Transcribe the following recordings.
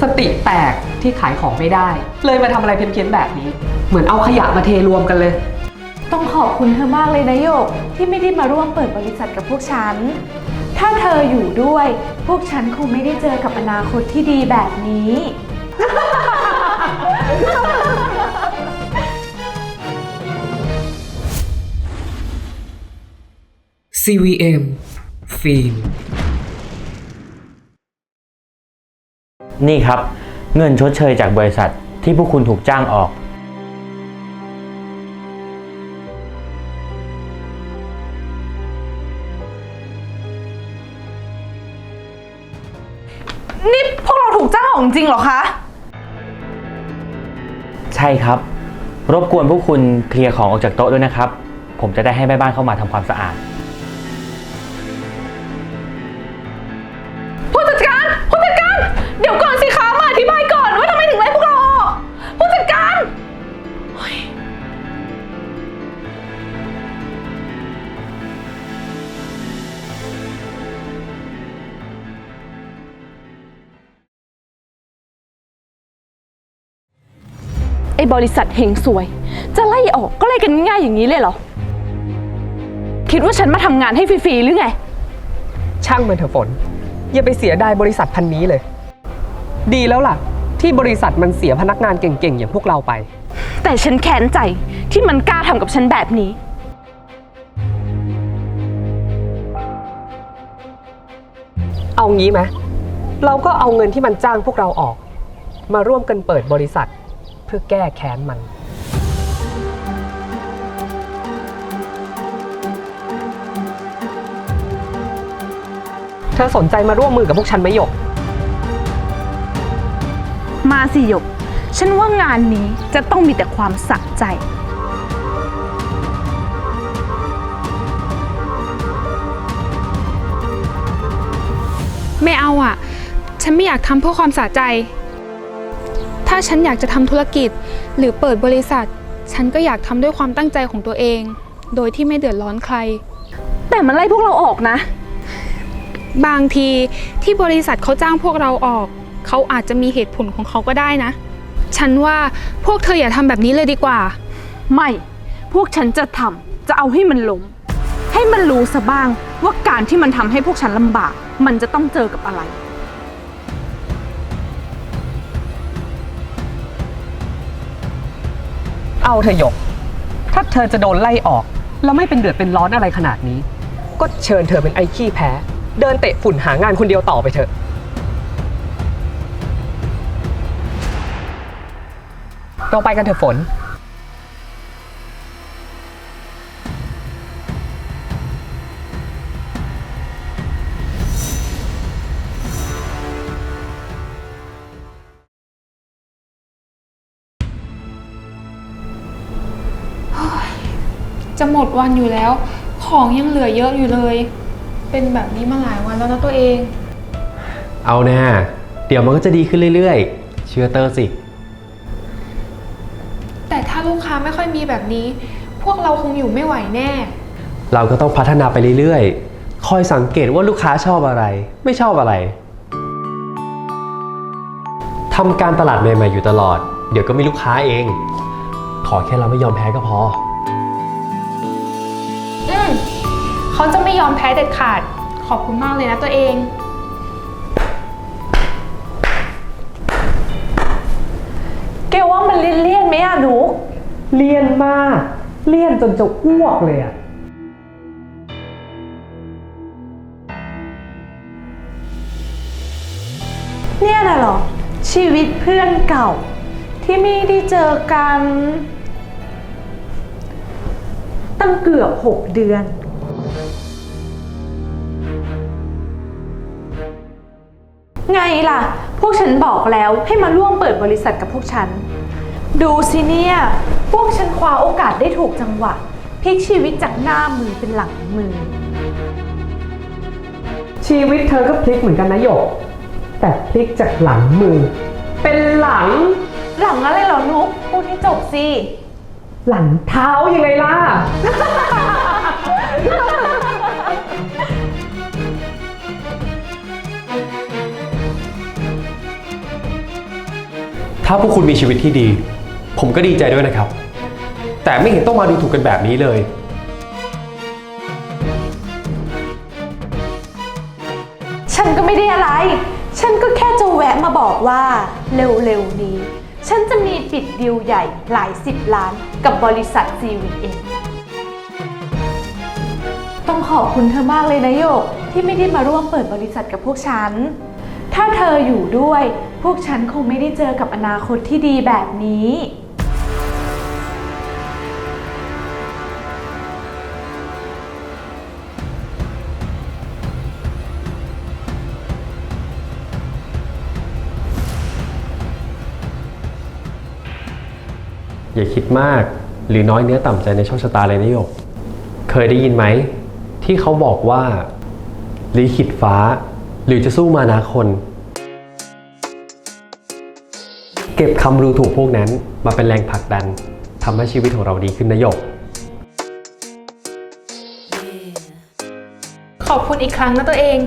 สติแตกที่ขายของไม่ได้ เลยมาทำอะไรเพี้ยนๆแบบนี้ เหมือนเอาขยะมาเทรวมกันเลย ต้องขอบคุณเธอมากเลยนะโยก ที่ไม่ได้มาร่วมเปิดบริษัทกับพวกฉัน ถ้าเธออยู่ด้วย พวกฉันคงไม่ได้เจอกับอนาคตที่ดีแบบนี้ CVM ฟิล์ม นี่ครับ เงินชดเชยจากบริษัทที่พวกคุณถูกจ้างออก นี่พวกเราถูกจ้างออกจริงเหรอคะ ใช่ครับ รบกวนพวกคุณเคลียร์ของออกจากโต๊ะด้วยนะครับ ผมจะได้ให้แม่บ้านเข้ามาทำความสะอาด บริษัทเฮงซวย จะไล่ออกก็ไล่กันง่ายๆอย่างนี้เลยเหรอ คิดว่าฉันมาทำงานให้ฟรีๆหรือไง ช่างมันเถอะฝน อย่าไปเสียดายบริษัทพันนี้เลย ดีแล้วล่ะ ที่บริษัทมันเสียพนักงานเก่งๆ อย่างพวกเราไป แต่ฉันแค้นใจที่มันกล้าทำกับฉันแบบนี้ เอางี้ไหมเราก็เอาเงินที่มันจ้างพวกเราออก มาร่วมกันเปิดบริษัท เพื่อแก้แค้นมัน เธอสนใจมาร่วมมือกับพวกฉันไหมหยก มาสิหยก ฉันว่างานนี้จะต้องมีแต่ความสะใจ ไม่เอาอะ ฉันไม่อยากทำเพื่อความสะใจาฉันอยากจะทำธุรกิจ หรือเปิดบริษัท ฉันก็อยากทำด้วยความตั้งใจของตัวเอง โดยที่ไม่เดือดร้อนใคร แต่มันไล่พวกเราออกนะ บางทีที่บริษัทเขาจ้างพวกเราออก เขาอาจจะมีเหตุผลของเขาก็ได้นะ ฉันว่าพวกเธออย่าทำแบบนี้เลยดีกว่า ไม่ พวกฉันจะทำจะเอาให้มันล้มให้มันรู้ซะบ้างว่าการที่มันทำให้พวกฉันลำบาก มันจะต้องเจอกับอะไร เอาเธอหยก ถ้าเธอจะโดนไล่ออก แล้วไม่เป็นเดือดเป็นร้อนอะไรขนาดนี้ ก็เชิญเธอเป็นไอ้ขี้แพ้ เดินเตะฝุ่นหางานคนเดียวต่อไปเถอะ เราไปกันเถอะฝน จะหมดวันอยู่แล้ว ของยังเหลือเยอะอยู่เลย เป็นแบบนี้มาหลายวันแล้วนะตัวเอง เอาแน่เดี๋ยวมันก็จะดีขึ้นเรื่อยๆ เชื่อเตอร์สิ แต่ถ้าลูกค้าไม่ค่อยมีแบบนี้ พวกเราคงอยู่ไม่ไหวแน่ เราก็ต้องพัฒนาไปเรื่อยๆ คอยสังเกตว่าลูกค้าชอบอะไร ไม่ชอบอะไรทำการตลาดใหม่ๆอยู่ตลอด เดี๋ยวก็มีลูกค้าเอง ขอแค่เราไม่ยอมแพ้ก็พออื เขาจะไม่ยอมแพ้เด็ดขาด ขอบคุณมากเลยนะตัวเอง แกว่ามันเลี่ยนๆไหมอะหนู เลี่ยนมาก เลี่ยนจนจะอ้วกเลยอะเนี่ยน่ะเหรอ ชีวิตเพื่อนเก่า ที่ไม่ได้เจอกัน ตั้งเกือบหกเดือน ไงล่ะ พวกฉันบอกแล้วให้มาร่วมเปิดบริษัทกับพวกฉัน ดูสิเนี่ย พวกฉันคว้าโอกาสได้ถูกจังหวะพลิกชีวิตจากหน้ามือเป็นหลังมือ ชีวิตเธอก็พลิกเหมือนกันนะหยก แต่พลิกจากหลังมือ เป็นหลัง หลังอะไรเหรอนุ๊กพูดให้จบสิ หลังเท้ายังไงล่ะ ถ้าพวกคุณมีชีวิตที่ดี ผมก็ดีใจด้วยนะครับ แต่ไม่เห็นต้องมาดูถูกกันแบบนี้เลย ฉันก็ไม่ได้อะไร ฉันก็แค่จะแวะมาบอกว่าเร็วๆนี้ ฉันจะมีปิดดีลใหญ่หลายสิบล้านกับบริษัท CVM ต้องขอบคุณเธอมากเลยนะโยก ที่ไม่ได้มาร่วมเปิดบริษัทกับพวกฉัน ถ้าเธออยู่ด้วย พวกฉันคงไม่ได้เจอกับอนาคตที่ดีแบบนี้ อย่าคิดมากหรือน้อยเนื้อต่ำใจในโชคชะตาเลยนะโยก เคยได้ยินไหม ที่เขาบอกว่าลิขิตฟ้า หรือจะสู้มานาคน เก็บคำรู้ถูกพวกนั้นมาเป็นแรงผลักดันทำให้ชีวิตของเราดีขึ้นนะโยก ขอบคุณอีกครั้งนะตัวเอง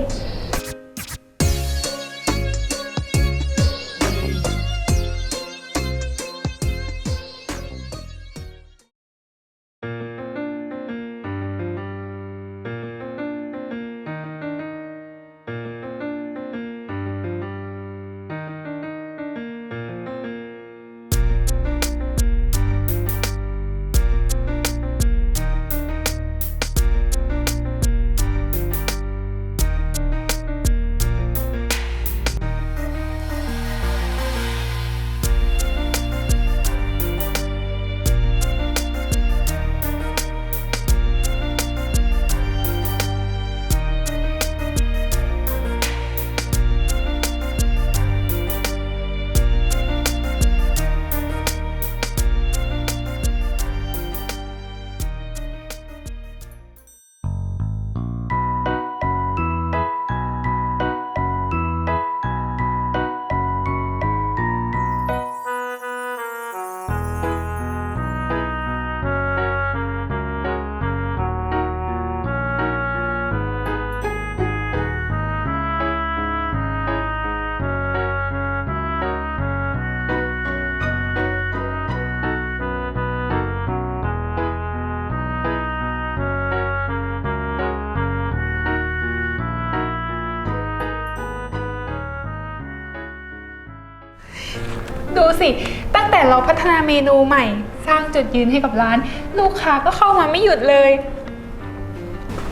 ดูสิ ตั้งแต่เราพัฒนาเมนูใหม่ สร้างจุดยืนให้กับร้าน ลูกค้าก็เข้ามาไม่หยุดเลย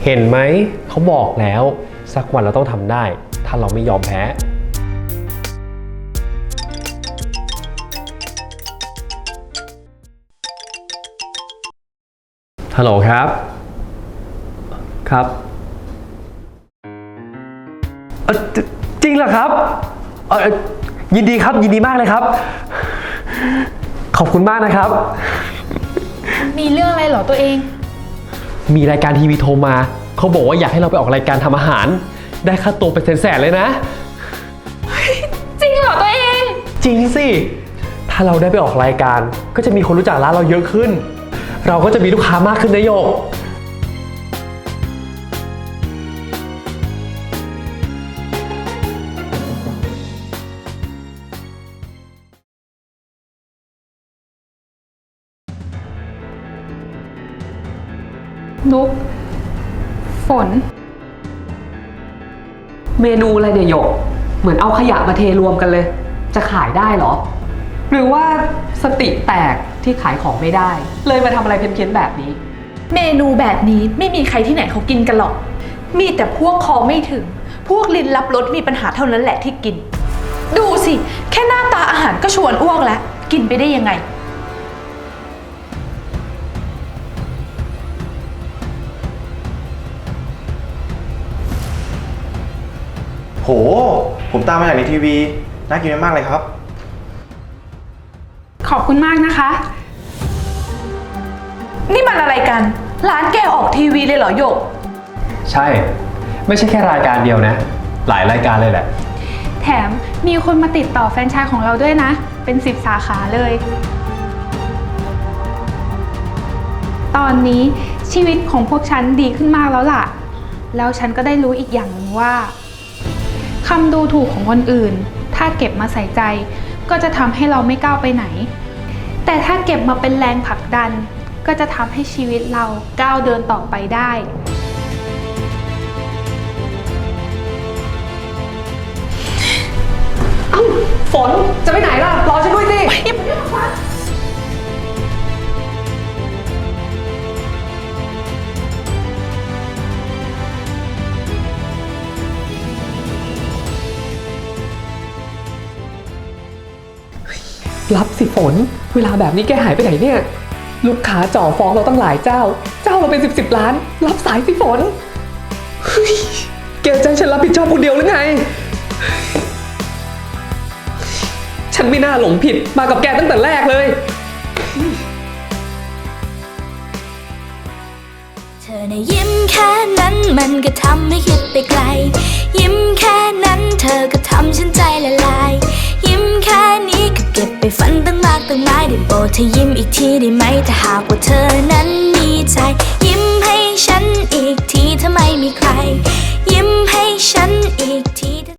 เห็นไหมเขาบอกแล้ว สักวันเราต้องทำได้ ถ้าเราไม่ยอมแพ้ ฮัลโหลครับ ครับเอ่อจริงเหรอครับเอ่อ ยินดีครับยินดีมากเลยครับ ขอบคุณมากนะครับ มีเรื่องอะไรเหรอตัวเอง มีรายการทีวีโทรมาเขาบอกว่าอยากให้เราไปออกรายการทำอาหาร ได้ค่าตัวเป็นแสนๆเลยนะ จริงเหรอตัวเอง จริงสิ ถ้าเราได้ไปออกรายการ ก็จะมีคนรู้จักร้านเราเยอะขึ้น เราก็จะมีลูกค้ามากขึ้นนะโยก นุกฝน เมนูอะไรเนี่ยหยก เหมือนเอาขยะมาเทรวมกันเลย จะขายได้เหรอ หรือว่าสติแตกที่ขายของไม่ได้ เลยมาทำอะไรเพี้ยนๆแบบนี้ เมนูแบบนี้ไม่มีใครที่ไหนเขากินกันหรอก มีแต่พวกคอไม่ถึง พวกลิ้นรับรสมีปัญหาเท่านั้นแหละที่กิน ดูสิ แค่หน้าตาอาหารก็ชวนอ้วกแล้ว กินไปได้ยังไง ห ผมตามมาจากในทีวี น่ากินมากๆเลยครับ ขอบคุณมากนะคะ นี่มันอะไรกัน ร้านแกออกทีวีเลยเหรอโยก ใช่ ไม่ใช่แค่รายการเดียวนะ หลายรายการเลยแหละ แถมมีคนมาติดต่อแฟรนไชส์ของเราด้วยนะ เป็น 10 สาขาเลย ตอนนี้ชีวิตของพวกฉันดีขึ้นมากแล้วล่ะ แล้วฉันก็ได้รู้อีกอย่างหนึ่งว่า คำดูถูกของคนอื่น ถ้าเก็บมาใส่ใจ ก็จะทำให้เราไม่ก้าวไปไหน แต่ถ้าเก็บมาเป็นแรงผลักดัน ก็จะทำให้ชีวิตเราก้าวเดินต่อไปได้ เอ้าฝนจะไปไหนล่ะ รอฉันด้วยสิ รับสิฝน เวลาแบบนี้แกหายไปไหนเนี่ย ลูกค้าจ่อฟ้องเราตั้งหลายเจ้า เจ้าเราเป็นสิบสิบล้าน รับสายสิฝนเฮ้ยแกจะให้ฉันรับผิดชอบคนเดียวหรือไง ฉันไม่น่าหลงผิดมากับแกตั้งแต่แรกเลย เธอในะยิ้มแค่นั้นมันก็ทำให้คิดไปไกล ยิ้มแค่นั้นเธอก็ทำฉันใจละลาย ยิ้มแค่ ก็บไปฝันตั้งมากตั้งหลายได้โปรดเธอยิ้มอีกทีได้ไหมถ้าหากว่าเธอนั้นมีใจ ยิ้มให้ฉันอีกทีถ้าไม่มีใคร ยิ้มให้ฉันอีกที